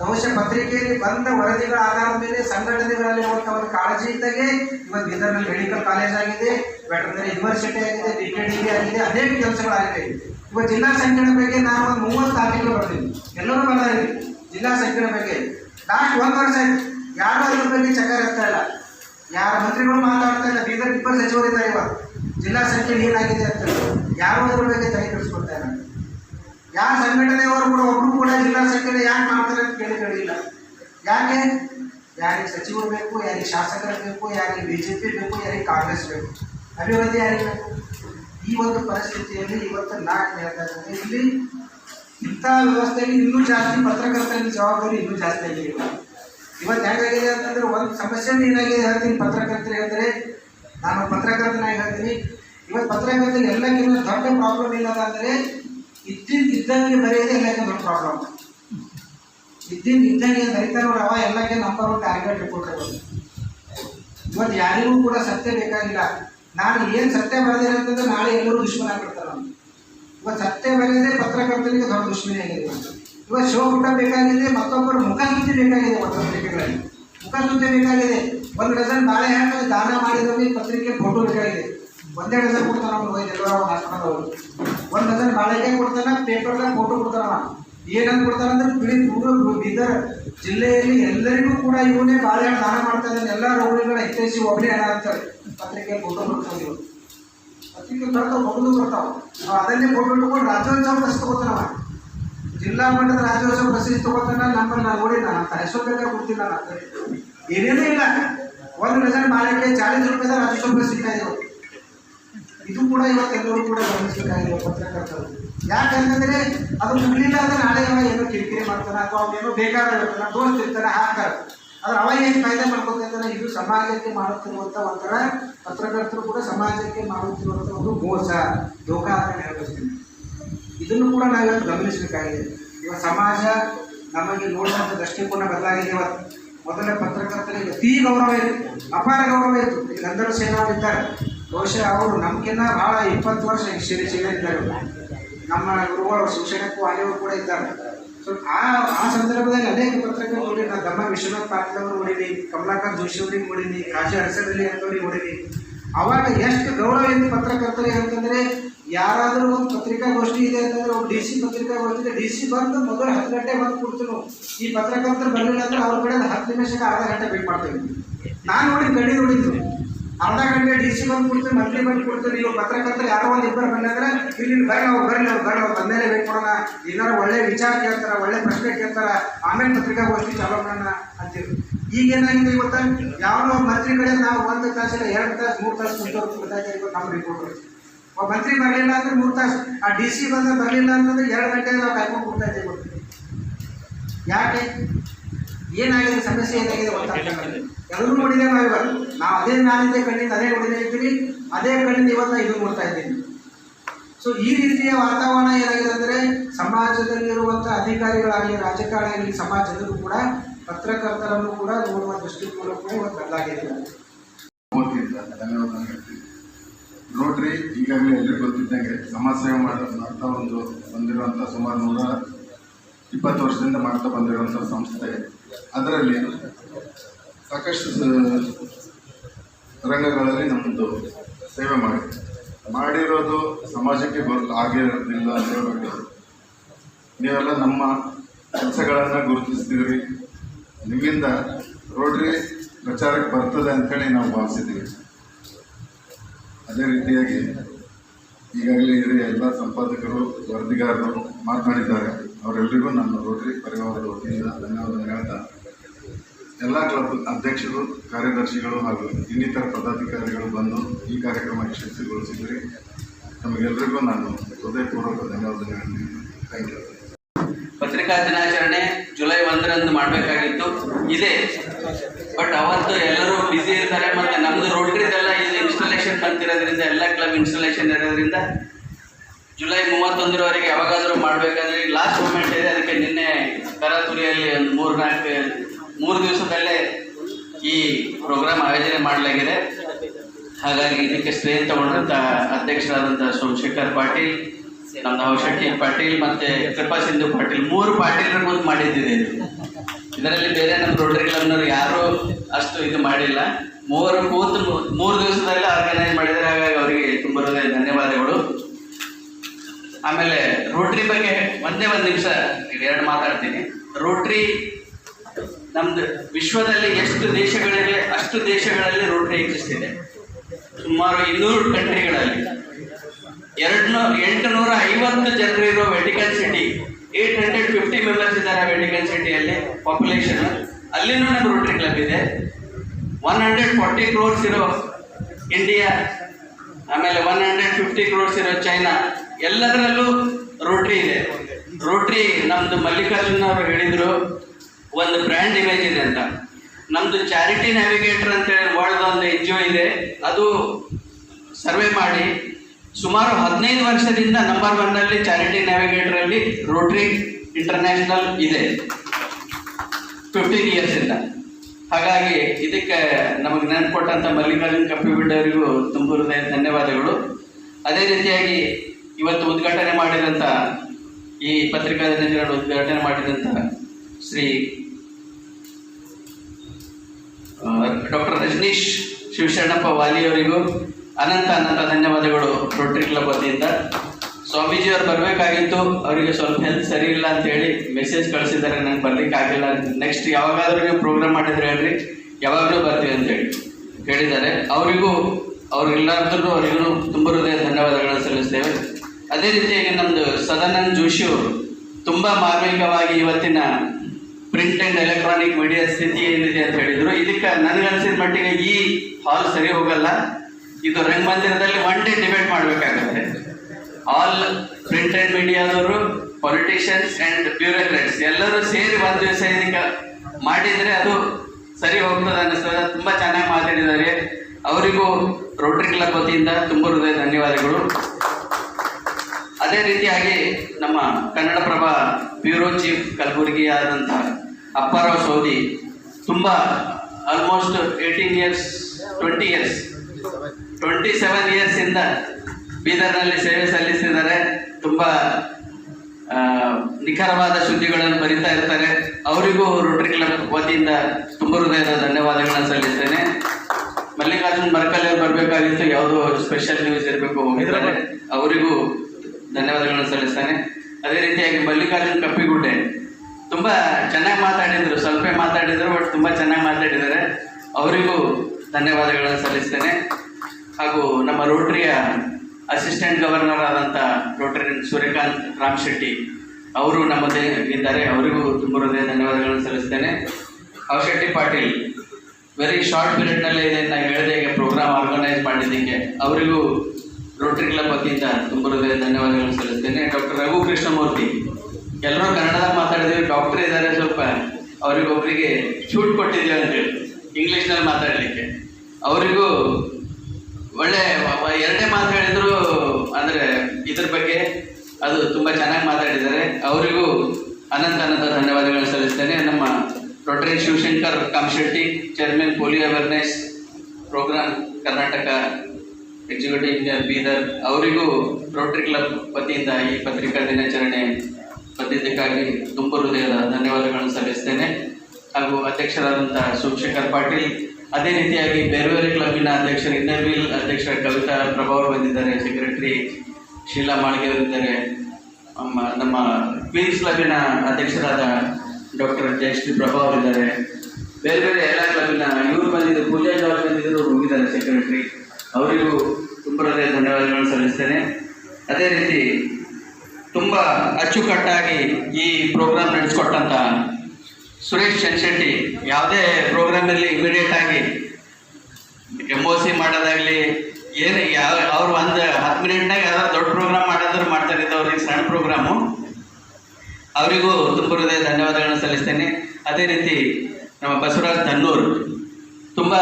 ಬಹುಶಃ ಪತ್ರಿಕೆಯಲ್ಲಿ ಬಂದ ವರದಿಗಳ ಆಧಾರದ ಮೇಲೆ ಸಂಘಟನೆಗಳಲ್ಲಿ ಒಂದು ಕಾಳಜಿ ಇದ್ದಾಗೆ ಇವತ್ತು ಬೀದರ್ನಲ್ಲಿ ಮೆಡಿಕಲ್ ಕಾಲೇಜ್ ಆಗಿದೆ, ವೆಟರ್ನರಿ ಯೂನಿವರ್ಸಿಟಿ ಆಗಿದೆ ಬಿ ಕೆ ಡಿ ಆಗಿದೆ, ಅನೇಕ ಕೆಲಸಗಳಾಗಿದೆ. ಇವತ್ತು ಜಿಲ್ಲಾ ಸಂಘಟನೆ ಬಗ್ಗೆ ನಾನು ಒಂದು ಮೂವತ್ತು ಆರ್ಟಿಕಲ್ ಬರ್ತೀನಿ. ಎಲ್ಲರೂ ಬಂದಿದ್ದೀವಿ ಜಿಲ್ಲಾ ಸಂಘಟನೆ ಬಗ್ಗೆ. ಲಾಸ್ಟ್ ಒಂದು ವರ್ಷ ಆಯ್ತು. ಯಾರು ಅದ್ರ ಬಗ್ಗೆ ಚಕರ್ ಇರ್ತಾ ಇಲ್ಲ. ಯಾರ ಮಂತ್ರಿಗಳು ಮಾತಾಡ್ತಾ ಇಲ್ಲ. ಬೀದರ್ ಇಬ್ಬರು ಸಚಿವರಿದ್ದಾರೆ ಇವತ್ತು ಜಿಲ್ಲಾ ಸಂಖ್ಯೆ ಏನಾಗಿದೆ ಅಂತ ಯಾರು ಅದ್ರ ಬಗ್ಗೆ ತಲೆ ಕೆಡಿಸ್ಕೊಳ್ತಾ ಇಲ್ಲ. ಯಾರ ಸಂಘಟನೆಯವರು ಕೂಡ ಒಬ್ರು ಕೂಡ ಜಿಲ್ಲಾ ಸಂಘಟನೆ ಯಾಕೆ ಮಾಡ್ತಾರೆ ಅಂತ ಕೇಳಿ ಕೇಳಿಲ್ಲ. ಯಾಕೆ? ಯಾರಿಗೆ ಸಚಿವರು ಬೇಕು, ಯಾರಿಗೆ ಶಾಸಕರು ಬೇಕು, ಯಾರಿಗೆ ಬಿ ಜೆ ಪಿ ಬೇಕು, ಯಾರಿಗೆ ಕಾಂಗ್ರೆಸ್ ಬೇಕು. ಅಭಿವೃದ್ಧಿ ಯಾರಿಗೆ ಬೇಕು? ಈ ಒಂದು ಪರಿಸ್ಥಿತಿಯಲ್ಲಿ ಇವತ್ತು ನಾನು ಹೇಳ್ತಾ ಇದ್ದೀನಿ ಇಲ್ಲಿ ಇಂಥ ವ್ಯವಸ್ಥೆಯಲ್ಲಿ ಇನ್ನೂ ಜಾಸ್ತಿ ಪತ್ರಕರ್ತರಿಗೆ ಜವಾಬ್ದಾರಿ ಇನ್ನೂ ಜಾಸ್ತಿ ಆಗಿದೆ. ಇವತ್ತು ಹೆಂಗಾಗಿದೆ ಅಂತಂದ್ರೆ ಒಂದು ಸಮಸ್ಯೆ ಏನಾಗಿದೆ ಹೇಳ್ತೀನಿ. ಪತ್ರಕರ್ತರು ಹೇಳಿದ್ರೆ ನಾನು ಪತ್ರಕರ್ತನಾಗಿ ಹೇಳ್ತೀನಿ ಇವತ್ತು ಪತ್ರಕರ್ತನ ಎಲ್ಲಕ್ಕಿಂತ ದೊಡ್ಡ ಪ್ರಾಬ್ಲಮ್ ಅಂದರೆ ಇದ್ದಿದ್ದು ಇದ್ದಂಗೆ ಬರೆಯೋದೇ ಎಲ್ಲಕ್ಕಿಂತ ದೊಡ್ಡ ಪ್ರಾಬ್ಲಮ್ ಇದ್ದಿದ್ದು ಇದ್ದಂಗೆ ಬರೀತಾರೆ ಅವ, ಎಲ್ಲಕ್ಕೆ ನಂಬರ್ ಟಾರ್ಗೆಟ್ ರಿಪೋರ್ಟರ್ ಇವತ್ತು ಯಾರಿಗೂ ಕೂಡ ಸತ್ಯ ಬೇಕಾಗಿಲ್ಲ. ನಾನು ಏನು ಸತ್ಯ ಬರೆದಿಲ್ಲ ಅಂತಂದ್ರೆ ನಾಳೆ ಎಲ್ಲರೂ ದುಶ್ಮನ ಆಗ್ಬಿಡ್ತಾರೆ ಇವತ್ತು ಸತ್ಯ ಬರೆಯದೆ ಪತ್ರಕರ್ತನಿಗೆ ದೊಡ್ಡ ದುಶ್ಮನಿ ಆಗಿದೆ ಇವತ್ತು ಶೋ ಕೂಡ ಬೇಕಾಗಿದೆ, ಮತ್ತೊಬ್ಬರು ಮುಖಸ್ತುತಿ ಬೇಕಾಗಿದೆ ಪತ್ರಿಕೆಗಳಲ್ಲಿ ಮುಖಸ್ತುತಿ ಬೇಕಾಗಿದೆ. ಒಂದು ಡಜನ್ ಬಾಳೆಹಣ್ಣು ದಾನ ಮಾಡಿದವರಿಗೆ ಪತ್ರಿಕೆ ಫೋಟೋ ಬೇಕಾಗಿದೆ. ಒಂದೇ ಡಜನ್ ಕೊಡ್ತಾನ ಅವ್ನು ಒಂದು ಡಜನ್ ಬಾಳೆಗೆ ಕೊಡ್ತಾನ ಪೇಪರ್ದಾಗ ಫೋಟೋ ಕೊಡ್ತಾನ ಏನಂತ ಕೊಡ್ತಾನಂದ್ರೆ ಬಿಳಿ ಮೂರು ಬೀದರ್ ಜಿಲ್ಲೆಯಲ್ಲಿ ಎಲ್ಲರಿಗೂ ಕೂಡ ಇವನೇ ಬಾಳೆಹಣ್ಣು ದಾನ ಮಾಡ್ತಾ ಇದ್ದಾನೆ. ಎಲ್ಲ ರೋಗಿಗಳ ಹಿತೈಷಿ ಒಬ್ಬರೇ ಹಣ ಅಂತಾರೆ. ಪತ್ರಿಕೆ ಫೋಟೋ ಇವರು ಪತ್ರಿಕೆ ಬರ್ತಾವ ಮಗಲು ಬರ್ತಾವ. ಅದನ್ನೇ ಫೋಟೋ ಇಟ್ಕೊಂಡು ರಾಜ್ಯೋತ್ಸವ ತಗೋತಾನವ ಜಿಲ್ಲಾ ಮಟ್ಟದ ರಾಜ್ಯೋತ್ಸವ ಪ್ರಶಸ್ತಿ ತಗೋತಾನ ನಮ್ಮಲ್ಲಿ ನಾನು ನೋಡಿಲ್ಲ. ಅಂತ ಹೆಸರು ಗೊತ್ತಿಲ್ಲ ಅಂತ ಏನೇನೂ ಇಲ್ಲ. ಒಂದು ಡಜನ್ ಮಾಲಕ್ಕೆ ಚಾಲೀಸ್ ರೂಪಾಯಿ ರಾಜ್ಯೋತ್ಸವ ಪ್ರಶಸ್ತಿ ಸಿಗ್ತಾ ಇದೆ ಇವತ್ತು. ಇದು ಕೂಡ ಕೂಡ ಗಮನಿಸಬೇಕಾಗಿದೆ ಪತ್ರಕರ್ತರು. ಯಾಕಂತಂದ್ರೆ ಅದು ಮುಗಿಲಿಲ್ಲ ಅಂದ್ರೆ ನಾಳೆ ಅವ ಏನೋ ಕಿರಿಕಿರಿ ಮಾಡ್ತಾನೆ ಅಥವಾ ಅವನೇನೋ ಬೇಕಾದ ಇರ್ತಾನೆ ದೋಸ್ತ್ ಇರ್ತಾನೆ ಹಾಕ್ತಾರೆ. ಆದ್ರೆ ಅವ ಏನು ಕಾಯ್ದೆ ಮಾಡ್ಕೊತಾನೆ ಇದು ಸಮಾಜಕ್ಕೆ ಮಾಡುತ್ತಿರುವಂಥ ಒಂಥರ ಪತ್ರಕರ್ತರು ಕೂಡ ಸಮಾಜಕ್ಕೆ ಮಾಡುತ್ತಿರುವಂಥ ಒಂದು ಮೋಸ. ದೋಖ ಅಂತ ಹೇಳ್ಬೇಕು ಇದನ್ನು ಕೂಡ ನಾವಿವತ್ತು ಗಮನಿಸಬೇಕಾಗಿದೆ. ಇವತ್ತು ಸಮಾಜ ನಮಗೆ ನೋಡುವಂಥ ದೃಷ್ಟಿಕೋನ ಬದಲಾಗಿದೆ. ಇವತ್ತು ಮೊದಲ ಪತ್ರಕರ್ತರಿಗೆ ಅತಿ ಗೌರವ ಇತ್ತು ಅಪಾರ ಗೌರವ ಇತ್ತು ಗಂಧರ್ವ ಸೇನವರು ಇದ್ದಾರೆ ಬಹುಶಃ ಅವರು ನಮ್ಗಿನ್ನ ಬಹಳ ಇಪ್ಪತ್ತು ವರ್ಷ ಶಿರಿ ಇದ್ದಾರೆ ನಮ್ಮ ಗುರುಗಳು ಶಿಕ್ಷಣಕ್ಕೂ ಆಯೋಗ ಕೂಡ ಇದ್ದಾರೆ. ಸೊ ಆ ಆ ಸಂದರ್ಭದಲ್ಲಿ ಅನೇಕ ಪತ್ರಕರ್ತರು ನೋಡಿ ನಾನು ದಮ್ಮ ವಿಶ್ವನಾಥ್ ಪಾಟೀಲ್ ಅವರು ನೋಡೀನಿ ಕಮಲಾಕಾಂತ್ ಜೋಶಿ ಅವ್ರಿಗೆ ಅಂತವ್ರಿಗೆ ನೋಡೀನಿ ಅವಾಗ ಎಷ್ಟು ಗೌರವ ಇದೆ ಪತ್ರಕರ್ತರಿಗೆ ಅಂತಂದ್ರೆ ಯಾರಾದರೂ ಒಂದು ಪತ್ರಿಕಾಗೋಷ್ಠಿ ಇದೆ ಅಂತಂದ್ರೆ ಒಬ್ಬ ಡಿ ಸಿ ಪತ್ರಿಕಾಗೋಷ್ಠಿ ಇದೆ, ಡಿ ಸಿ ಬಂದು ಮೊದಲು ಹತ್ತು ಗಂಟೆ ಬಂದು ಕೊಡ್ತೀನಿ ಈ ಪತ್ರಕರ್ತರು ಬರಲಿಲ್ಲ ಅಂದ್ರೆ ಅವ್ರ ಕಡೆ ಹತ್ತು ನಿಮಿಷಕ್ಕೆ ಅರ್ಧ ಗಂಟೆ ವೇಟ್ ಮಾಡ್ತೇವೆ. ನಾನು ನೋಡಿ ಗಡಿ ನೋಡಿದ್ದು ಅರ್ಧ ಗಂಟೆ ಡಿ ಸಿ ಬಂದು ಕೊಡ್ತೀನಿ ಮಂತ್ರಿ ಬಂದು ಕೊಡ್ತೀನಿ ಇವ್ರು ಪತ್ರಕರ್ತರು ಯಾರೋ ಒಂದು ಇಬ್ಬರು ಬಂದ್ರೆ ಇಲ್ಲಿ ಬರಲಿ ಅವ್ರು ಬರಲಿ ಅವ್ರು ಬರಲಿ ಅವ್ರು ಬಂದೇಲೆ ವೇಟ್ ಮಾಡೋಣ ಏನಾರು ಒಳ್ಳೆ ವಿಚಾರ ಕೇಳ್ತಾರ, ಒಳ್ಳೆ ಪ್ರಶ್ನೆ ಕೇಳ್ತಾರ, ಆಮೇಲೆ ಪತ್ರಿಕಾಗೋಷ್ಠಿ ಚಾಲೋ ಮಾಡೋಣ ಅಂತೀವಿ. ಈಗ ಏನಾಗಿದೆ ಇವತ್ತ ಯಾವನೋ ಒಬ್ಬ ಮಂತ್ರಿ ಕಡೆ ನಾವು ಒಂದು ತಾಸಿಲ್ಲ ಎರಡು ತಾಸು, ಮೂರು ತಾಸು ಇವತ್ತು ನಮ್ಮ ರಿಪೋರ್ಟ್ ಒಬ್ಬ ಮಂತ್ರಿ ಬರಲಿಲ್ಲ ಅಂದ್ರೆ ಮೂರು ತಾಸು, ಆ ಡಿ ಸಿ ಬಂದ್ರೆ ಬರಲಿಲ್ಲ ಅಂತಂದ್ರೆ ಎರಡು ಗಂಟೆ ನಾವು ಕಾಯ್ಕೊಂಡು ಕೊಡ್ತಾ ಇದ್ದೇವೆ. ಯಾಕೆ? ಏನಾಗಿದೆ ಸಮಸ್ಯೆ, ಏನಾಗಿದೆ ಎಲ್ಲರೂ ನೋಡಿದೆ ನಾವು ನಾವು ಅದೇ ನಾನಿಂದ ಕಣ್ಣಿಂದ, ಅದೇ ನೋಡಿದೆ ಇದ್ದೀನಿ ಅದೇ ಕಣ್ಣಿಂದ ಇವತ್ತು ಇದು ನೋಡ್ತಾ ಇದ್ದೀನಿ ಸೊ ಈ ರೀತಿಯ ವಾತಾವರಣ ಏನಾಗಿದೆ ಅಂದರೆ ಸಮಾಜದಲ್ಲಿರುವಂಥ ಅಧಿಕಾರಿಗಳಾಗಲಿ ರಾಜಕಾರಣಿಯಾಗಲಿ ಸಮಾಜದಲ್ಲೂ ಕೂಡ ಪತ್ರಕರ್ತರನ್ನು ಕೂಡ ನೋಡುವ ದೃಷ್ಟಿಕೋನಕ್ಕೂ ಇವತ್ತು ಬದಲಾಗಿದೆ. ಧನ್ಯವಾದ ಈಗಾಗಲೇ ಎಲ್ಲರಿಗೂ ಗೊತ್ತಿದ್ದಂಗೆ ಸಮಾಜ ಸೇವೆ ಮಾಡ ಮಾಡ್ತಾ ಒಂದು ಬಂದಿರುವಂಥ ಸುಮಾರು ನೂರ ಇಪ್ಪತ್ತು ವರ್ಷದಿಂದ ಮಾಡ್ತಾ ಬಂದಿರುವಂಥ ಸಂಸ್ಥೆ. ಅದರಲ್ಲಿ ಸಾಕಷ್ಟು ರಂಗಗಳಲ್ಲಿ ನಮ್ಮದು ಸೇವೆ ಮಾಡಿ ಮಾಡಿರೋದು ಸಮಾಜಕ್ಕೆ ಬರ ಆಗಿರೋದಿಲ್ಲ ಅಂತ ಹೇಳ್ಬಿಟ್ಟು ನೀವೆಲ್ಲ ನಮ್ಮ ಕೆಲಸಗಳನ್ನು ಗುರುತಿಸ್ತೀರಿ. ನಿಮ್ಮಿಂದ ರೋಟ್ರಿ ಪ್ರಚಾರಕ್ಕೆ ಬರ್ತದೆ ಅಂತೇಳಿ ನಾವು ಭಾವಿಸಿದ್ದೀವಿ. ಅದೇ ರೀತಿಯಾಗಿ ಈಗಾಗಲೇ ಹಿರಿಯ ಎಲ್ಲ ಸಂಪಾದಕರು, ವರದಿಗಾರರು ಮಾತನಾಡಿದ್ದಾರೆ. ಅವರೆಲ್ಲರಿಗೂ ನಮ್ಮ ರೋಟರಿ ಪರಿವಾರದ ವತಿಯಿಂದ ಧನ್ಯವಾದ ಹೇಳ್ತಾ, ಎಲ್ಲ ಕ್ಲಬ್ ಅಧ್ಯಕ್ಷರು, ಕಾರ್ಯದರ್ಶಿಗಳು ಹಾಗೂ ಇನ್ನಿತರ ಪದಾಧಿಕಾರಿಗಳು ಬಂದು ಈ ಕಾರ್ಯಕ್ರಮ ಯಶಸ್ವಿಗೊಳಿಸಿದ್ರಿ. ತಮಗೆಲ್ಲರಿಗೂ ನಾನು ಹೃದಯಪೂರ್ವಕ ಧನ್ಯವಾದ ಹೇಳ್ತೀನಿ. Thank you. ಪತ್ರಿಕಾ ದಿನಾಚರಣೆ ಜುಲೈ ಒಂದರಂದು ಮಾಡಬೇಕಾಗಿತ್ತು. ಇದೆ. ಬಟ್ ಅವತ್ತು ಎಲ್ಲರೂ ಬ್ಯುಸಿ ಇರ್ತಾರೆ ಮತ್ತೆ ನಮ್ದು ರೋಟ್ರಿದೆಲ್ಲ ಇದು ಇನ್ಸ್ಟಾಲೇಷನ್ ಬಂತಿರೋದ್ರಿಂದ ಎಲ್ಲ ಕ್ಲಬ್ ಇನ್ಸ್ಟಾಲೇಷನ್ ಇರೋದ್ರಿಂದ ಜುಲೈ ಮೂವತ್ತೊಂದರವರೆಗೆ ಯಾವಾಗಾದರೂ ಮಾಡಬೇಕಂದ್ರೆ ಲಾಸ್ಟ್ ಮೂಮೆಂಟ್ ಇದೆ. ಅದಕ್ಕೆ ನಿನ್ನೆ ತರಾತುರಿಯಲ್ಲಿ ಒಂದು ಮೂರು ನಾಲ್ಕು, ಮೂರು ದಿವಸದಲ್ಲೇ ಈ ಪ್ರೋಗ್ರಾಮ್ ಆಯೋಜನೆ ಮಾಡಲಾಗಿದೆ. ಹಾಗಾಗಿ ಇದಕ್ಕೆ ಶ್ರೇಯ ತಗೊಂಡಂತ ಅಧ್ಯಕ್ಷರಾದಂಥ ಸೋಮಶೇಖರ್ ಪಾಟೀಲ್ ನಮ್ಮ ನವಶೆಟ್ಟಿ ಪಾಟೀಲ್ ಮತ್ತೆ ಕೃಪಾ ಸಿಂಧು ಪಾಟೀಲ್ ಮೂರು ಪಾಟೀಲ್ರ ಮುಂದೆ ಮಾಡಿದ್ದಿದೆ ಇದರಲ್ಲಿ ಬೇರೆ ನಮ್ಮ ರೋಟರಿ ಕ್ಲಬ್ನವ್ರು ಯಾರು ಅಷ್ಟು ಇದು ಮಾಡಿಲ್ಲ. ಮೂವರು ಕೂತು ಮೂರು ದಿವಸದಲ್ಲಿ ಆರ್ಗನೈಸ್ ಮಾಡಿದರೆ ಹಾಗಾಗಿ ಅವರಿಗೆ ತುಂಬ ಧನ್ಯವಾದಗಳು. ಆಮೇಲೆ ರೋಟ್ರಿ ಬಗ್ಗೆ ಒಂದೇ ಒಂದು ನಿಮಿಷ ಎರಡು ಮಾತಾಡ್ತೀನಿ. ರೋಟ್ರಿ ನಮ್ದು ವಿಶ್ವದಲ್ಲಿ ಎಷ್ಟು ದೇಶಗಳಿವೆ ಅಷ್ಟು ದೇಶಗಳಲ್ಲಿ ರೋಟ್ರಿ ಎಕ್ಸಿಸ್ಟ್ ಇದೆ. ಸುಮಾರು ಇನ್ನೂರು ಕಂಟ್ರಿಗಳಲ್ಲಿ ಎರಡು ನೂ ಎಂಟು ನೂರ ಐವತ್ತು ಜನರು ಇರೋ Vatican city eight hundred fifty members ಇದ್ದಾರೆ ವೆಟಿಕನ್ ಸಿಟಿಯಲ್ಲಿ ಪಾಪ್ಯುಲೇಷನ್ ಅಲ್ಲಿನೂ ನಮ್ಮ ರೋಟ್ರಿ ಕ್ಲಬ್ ಇದೆ. ಒನ್ ಹಂಡ್ರೆಡ್ ಫಾರ್ಟಿ ಕ್ರೋರ್ಸ್ ಇರೋ ಇಂಡಿಯಾ ಆಮೇಲೆ ಒನ್ ಹಂಡ್ರೆಡ್ ಫಿಫ್ಟಿ ಕ್ರೋರ್ಸ್ ಇರೋ ಚೈನಾ ಎಲ್ಲದರಲ್ಲೂ ರೋಟ್ರಿ ಇದೆ. ರೋಟ್ರಿ ನಮ್ಮದು ಮಲ್ಲಿಕಾರ್ಜುನ್ ಅವರು ಹೇಳಿದರು, ಒಂದು ಬ್ರ್ಯಾಂಡ್ ಇಮೇಜ್ ಇದೆ ಅಂತ. ನಮ್ಮದು ಚಾರಿಟಿ ನ್ಯಾವಿಗೇಟರ್ ಅಂತ ಹೇಳಿ ವರ್ಲ್ಡ್ ಒಂದು ಎನ್ ಜಿ ಇದೆ. ಅದು ಸರ್ವೆ ಮಾಡಿ ಸುಮಾರು ಹದಿನೈದು ವರ್ಷದಿಂದ ನಂಬರ್ ಒನ್ ಅಲ್ಲಿ ಚಾರಿಟಿ ನ್ಯಾವಿಗೇಟರ್ ಅಲ್ಲಿ ರೋಟ್ರಿ ಇಂಟರ್ನ್ಯಾಷನಲ್ ಇದೆ. ಫಿಫ್ಟೀನ್ ಇಯರ್ಸ್ ಇಂದ. ಹಾಗಾಗಿ ಇದಕ್ಕೆ ನಮಗೆ ನೆನಪುಕೊಟ್ಟಂತ ಮಲ್ಲಿಕಾರ್ಜುನ್ ಕಪ್ಪಿಬಿಡ್ ಅವರಿಗೂ ತುಂಬ ಹೃದಯ ಧನ್ಯವಾದಗಳು. ಅದೇ ರೀತಿಯಾಗಿ ಇವತ್ತು ಉದ್ಘಾಟನೆ ಮಾಡಿದಂಥ ಈ ಪತ್ರಿಕಾ ದಿನಗಳು ಉದ್ಘಾಟನೆ ಮಾಡಿದಂತ ಶ್ರೀ ಡಾಕ್ಟರ್ ರಜನೀಶ್ ಶಿವಶರಣಪ್ಪ ವಾಲಿಯವರಿಗೂ ಅನಂತ ಅನಂತ ಧನ್ಯವಾದಗಳು ರೋಟರಿ ಕ್ಲಬ್ ವತಿಯಿಂದ. ಸ್ವಾಮೀಜಿ ಅವ್ರು ಬರಬೇಕಾಗಿತ್ತು, ಅವರಿಗೆ ಸ್ವಲ್ಪ ಹೆಲ್ತ್ ಸರಿ ಇಲ್ಲ ಅಂತ ಹೇಳಿ ಮೆಸೇಜ್ ಕಳಿಸಿದ್ದಾರೆ, ನಂಗೆ ಬರ್ಲಿಕ್ಕೆ ಆಗಿಲ್ಲ. ನೆಕ್ಸ್ಟ್ ಯಾವಾಗಾದ್ರೂ ನೀವು ಪ್ರೋಗ್ರಾಮ್ ಮಾಡಿದ್ರೆ ಹೇಳ್ರಿ, ಯಾವಾಗಲೂ ಬರ್ತೀವಿ ಅಂತ ಹೇಳಿ ಹೇಳಿದ್ದಾರೆ. ಅವರಿಗೂ ಅವ್ರಿಗೆಲ್ಲಾದ್ರೂ ಅವರಿಗೂ ತುಂಬ ಹೃದಯ ಧನ್ಯವಾದಗಳನ್ನು ಸಲ್ಲಿಸ್ತೇವೆ. ಅದೇ ರೀತಿಯಾಗಿ ನಮ್ಮದು ಸದಾನಂದ್ ಜೋಶಿ ಅವರು ತುಂಬ ಮಾರ್ಮಿಕವಾಗಿ ಇವತ್ತಿನ ಪ್ರಿಂಟ್ ಅಂಡ್ ಎಲೆಕ್ಟ್ರಾನಿಕ್ ಮೀಡಿಯಾ ಸ್ಥಿತಿ ಏನಿದೆ ಅಂತ ಹೇಳಿದ್ರು. ಇದಕ್ಕೆ ನನಗನ್ಸಿದ ಮಟ್ಟಿಗೆ ಈ ಹಾಲ್ ಸರಿ ಹೋಗಲ್ಲ. ಇದು ರಂಗಮಂದಿರದಲ್ಲಿ ಒನ್ ಡೇ ಡಿಬೇಟ್ ಮಾಡಬೇಕಾಗುತ್ತೆ. ಆಲ್ ಪ್ರಿಂಟ್ ಮೀಡಿಯಾದವರು ಪೊಲಿಟಿಷಿಯನ್ಸ್ ಅಂಡ್ ಬ್ಯೂರೋಕ್ರಾಟ್ಸ್ ಎಲ್ಲರೂ ಸೇರಿ ಒಂದು ದಿವಸ ಇದಕ್ಕೆ ಮಾಡಿದರೆ ಅದು ಸರಿ ಹೋಗ್ತದೆ ಅನ್ನಿಸ್ತದೆ. ತುಂಬ ಚೆನ್ನಾಗಿ ಮಾತಾಡಿದ್ದಾರೆ. ಅವರಿಗೂ ರೋಟರಿ ಕ್ಲಬ್ ವತಿಯಿಂದ ತುಂಬ ಹೃದಯ ಧನ್ಯವಾದಗಳು. ಅದೇ ರೀತಿಯಾಗಿ ನಮ್ಮ ಕನ್ನಡಪ್ರಭ ಬ್ಯೂರೋ ಚೀಫ್ ಕಲಬುರಗಿ ಆದಂಥ ಅಪ್ಪಾರಾವ್ ಸೌದಿ ತುಂಬ almost eighteen years twenty years twenty seven ಇಂದ ಬೀದರ್ನಲ್ಲಿ ಸೇವೆ ಸಲ್ಲಿಸಿದ್ದಾರೆ. ತುಂಬ ನಿಖರವಾದ ಸುದ್ದಿಗಳನ್ನು ಬರಿತಾ ಇರ್ತಾರೆ. ಅವರಿಗೂ ರೋಟರಿ ಕ್ಲಬ್ ವತಿಯಿಂದ ತುಂಬ ಹೃದಯದ ಧನ್ಯವಾದಗಳನ್ನು ಸಲ್ಲಿಸ್ತೇನೆ. ಮಲ್ಲಿಕಾರ್ಜುನ್ ಮರ್ಕಲ್ ಅವರು ಬರಬೇಕಾಗಿತ್ತು. ಯಾವುದೋ ಸ್ಪೆಷಲ್ ನ್ಯೂಸ್ ಇರಬೇಕು ಹೋಗಿದ್ದಾರೆ. ಅವರಿಗೂ ಧನ್ಯವಾದಗಳನ್ನು ಸಲ್ಲಿಸ್ತೇನೆ. ಅದೇ ರೀತಿಯಾಗಿ ಮಲ್ಲಿಕಾರ್ಜುನ್ ಕಪ್ಪಿಗುಡ್ಡೆ ತುಂಬಾ ಚೆನ್ನಾಗಿ ಮಾತಾಡಿದ್ರು. ಸ್ವಲ್ಪ ಮಾತಾಡಿದ್ರು ಬಟ್ ತುಂಬಾ ಚೆನ್ನಾಗಿ ಮಾತಾಡಿದ್ದಾರೆ. ಅವರಿಗೂ ಧನ್ಯವಾದಗಳನ್ನು ಸಲ್ಲಿಸ್ತೇನೆ. ಹಾಗೂ ನಮ್ಮ ರೋಟರಿಯ ಅಸಿಸ್ಟೆಂಟ್ ಗವರ್ನರ್ ಆದಂಥ ರೋಟರಿ ಸೂರ್ಯಕಾಂತ್ ರಾಮ್ ಶೆಟ್ಟಿ ಅವರು ನಮ್ಮದೇ ಇದ್ದಾರೆ ಅವರಿಗೂ ತುಂಬ ಹೃದಯ ಧನ್ಯವಾದಗಳನ್ನು ಸಲ್ಲಿಸ್ತೇನೆ. ಅವಶೆಟ್ಟಿ ಪಾಟೀಲ್ ವೆರಿ ಶಾರ್ಟ್ ಪೀರಿಯಡ್ನಲ್ಲಿ ಇದನ್ನು ನಾನು ಹೇಳಿದೆ ಪ್ರೋಗ್ರಾಮ್ ಆರ್ಗನೈಸ್ ಮಾಡಿದ್ದಕ್ಕೆ ಅವರಿಗೂ ರೋಟರಿ ಕ್ಲಬ್ ವತಿಯಿಂದ ತುಂಬ ಹೃದಯ ಧನ್ಯವಾದಗಳನ್ನು ಸಲ್ಲಿಸ್ತೇನೆ. ಡಾಕ್ಟರ್ ರಘು ಕೃಷ್ಣಮೂರ್ತಿ ಎಲ್ಲರೂ ಕನ್ನಡದಾಗ ಮಾತಾಡಿದ್ದೀವಿ, ಡಾಕ್ಟರ್ ಇದ್ದಾರೆ ಸ್ವಲ್ಪ ಅವರಿಗೊಬ್ಬರಿಗೆ ಶೂಟ್ ಕೊಟ್ಟಿದ್ದೀವಿ ಅಂತೇಳಿ ಇಂಗ್ಲೀಷ್ನಲ್ಲಿ ಮಾತಾಡಲಿಕ್ಕೆ. ಅವರಿಗೂ ಒಳ್ಳೆ ಎರಡೇ ಮಾತು ಹೇಳಿದ್ರು ಅಂದರೆ ಇದ್ರ ಬಗ್ಗೆ ಅದು ತುಂಬ ಚೆನ್ನಾಗಿ ಮಾತಾಡಿದ್ದಾರೆ. ಅವರಿಗೂ ಅನಂತ ಅನಂತ ಧನ್ಯವಾದಗಳನ್ನು ಸಲ್ಲಿಸ್ತೇನೆ. ನಮ್ಮ Rotary Shivashankar Kamashetty chairman polio awareness program Karnataka executive engineer Bidar ಅವರಿಗೂ ರೋಟರಿ ಕ್ಲಬ್ ವತಿಯಿಂದ ಈ ಪತ್ರಿಕಾ ದಿನಾಚರಣೆ ಬಂದಿದ್ದಕ್ಕಾಗಿ ತುಂಬ ಹೃದಯದ ಧನ್ಯವಾದಗಳನ್ನು ಸಲ್ಲಿಸ್ತೇನೆ. ಹಾಗೂ ಅಧ್ಯಕ್ಷರಾದಂತಹ ಶಿವಶಂಕರ್ ಪಾಟೀಲ್ ಅದೇ ರೀತಿಯಾಗಿ ಬೇರೆ ಬೇರೆ ಕ್ಲಬ್ಬಿನ ಅಧ್ಯಕ್ಷರು ಇನ್ನರ್ವಿಲ್ ಅಧ್ಯಕ್ಷ ಕವಿತಾ ಪ್ರಭಾವರು ಬಂದಿದ್ದಾರೆ ಸೆಕ್ರೆಟರಿ ಶೀಲಾ ಮಾಳಿಗೆ ಅವರಿದ್ದಾರೆ ನಮ್ಮ ಕ್ವೀನ್ಸ್ ಕ್ಲಬ್ಬಿನ ಅಧ್ಯಕ್ಷರಾದ ಡಾಕ್ಟರ್ ಜಯಶ್ರೀ ಪ್ರಭಾ ಅವರಿದ್ದಾರೆ ಬೇರೆ ಬೇರೆ ಎಲ್ಲ ಕ್ಲಬ್ಬಿನ ಇವರು ಬಂದಿದ್ದು ಪೂಜಾ ಜಾರ್ಜ್ ಬಂದಿದ್ದರು ಹೋಗಿದ್ದಾರೆ ಸೆಕ್ರೆಟರಿ ಅವರಿಗೂ ತುಂಬ ಹೃದಯ ಧನ್ಯವಾದಗಳನ್ನು ಸಲ್ಲಿಸ್ತೇನೆ. ಅದೇ ರೀತಿ ತುಂಬ ಅಚ್ಚುಕಟ್ಟಾಗಿ ಈ ಪ್ರೋಗ್ರಾಮ್ ನಡೆಸ್ಕೊಟ್ಟಂತ ಸುರೇಶ್ ಚನ್ಶೆಟ್ಟಿ ಯಾವುದೇ ಪ್ರೋಗ್ರಾಮ್ ಇರಲಿ ಇಮಿಡಿಯೇಟ್ ಆಗಿ ಎಂ ಒ ಸಿ ಮಾಡೋದಾಗ್ಲಿ, ಏನು ಯಾವ, ಅವ್ರು ಒಂದು ಹತ್ತು ಮಿನಿಟ್ನಾಗ ಯಾವ್ದಾದ್ರು ದೊಡ್ಡ ಪ್ರೋಗ್ರಾಮ್ ಮಾಡೋದ್ರು ಮಾಡ್ತಾರೆ. ಅವ್ರಿಗೆ ಸಣ್ಣ ಪ್ರೋಗ್ರಾಮು ಅವರಿಗೂ ತುಂಬ ಹೃದಯ ಧನ್ಯವಾದಗಳನ್ನು ಸಲ್ಲಿಸ್ತೇನೆ. ಅದೇ ರೀತಿ ನಮ್ಮ ಬಸವರಾಜ್ ತನ್ನೂರ್ ತುಂಬ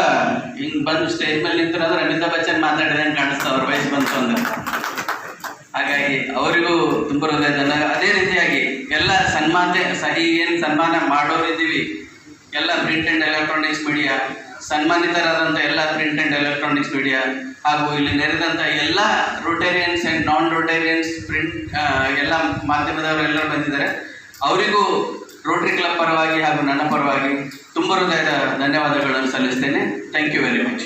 ಹಿಂಗೆ ಬಂದು ಸ್ಟೇಜ್ ಮೇಲೆ ನಿಂತಿರೋದ್ರೆ ಅಮಿತಾಬ್ ಬಚ್ಚನ್ ಮಾತಾಡಿದಂಗೆ ಕಾಣಿಸ್ತಾ ಅವ್ರ ವಯಸ್ಸು ಬಂತು ಅಂದ್ರೆ. ಹಾಗಾಗಿ ಅವರಿಗೂ ತುಂಬ ಹೃದಯ ಅದೇ ರೀತಿಯಾಗಿ ಎಲ್ಲ ಸನ್ಮಾನ ಸಹಿ ಏನು ಸನ್ಮಾನ ಮಾಡೋರಿದ್ದೀವಿ, ಎಲ್ಲ ಪ್ರಿಂಟ್ ಆ್ಯಂಡ್ ಎಲೆಕ್ಟ್ರಾನಿಕ್ಸ್ ಮೀಡಿಯಾ ಸನ್ಮಾನಿತರಾದಂಥ ಎಲ್ಲ ಪ್ರಿಂಟ್ ಆ್ಯಂಡ್ ಎಲೆಕ್ಟ್ರಾನಿಕ್ಸ್ ಮೀಡಿಯಾ ಹಾಗೂ ಇಲ್ಲಿ ನೆರೆದಂಥ ಎಲ್ಲ Rotarians and non Rotarians print ಎಲ್ಲ ಮಾಧ್ಯಮದವರು ಎಲ್ಲರೂ ಬಂದಿದ್ದಾರೆ. ಅವರಿಗೂ ರೋಟರಿ ಕ್ಲಬ್ ಪರವಾಗಿ ಹಾಗೂ ನನ್ನ ಪರವಾಗಿ ತುಂಬ ಹೃದಯದ ಧನ್ಯವಾದಗಳನ್ನು ಸಲ್ಲಿಸ್ತೇನೆ. Thank you very much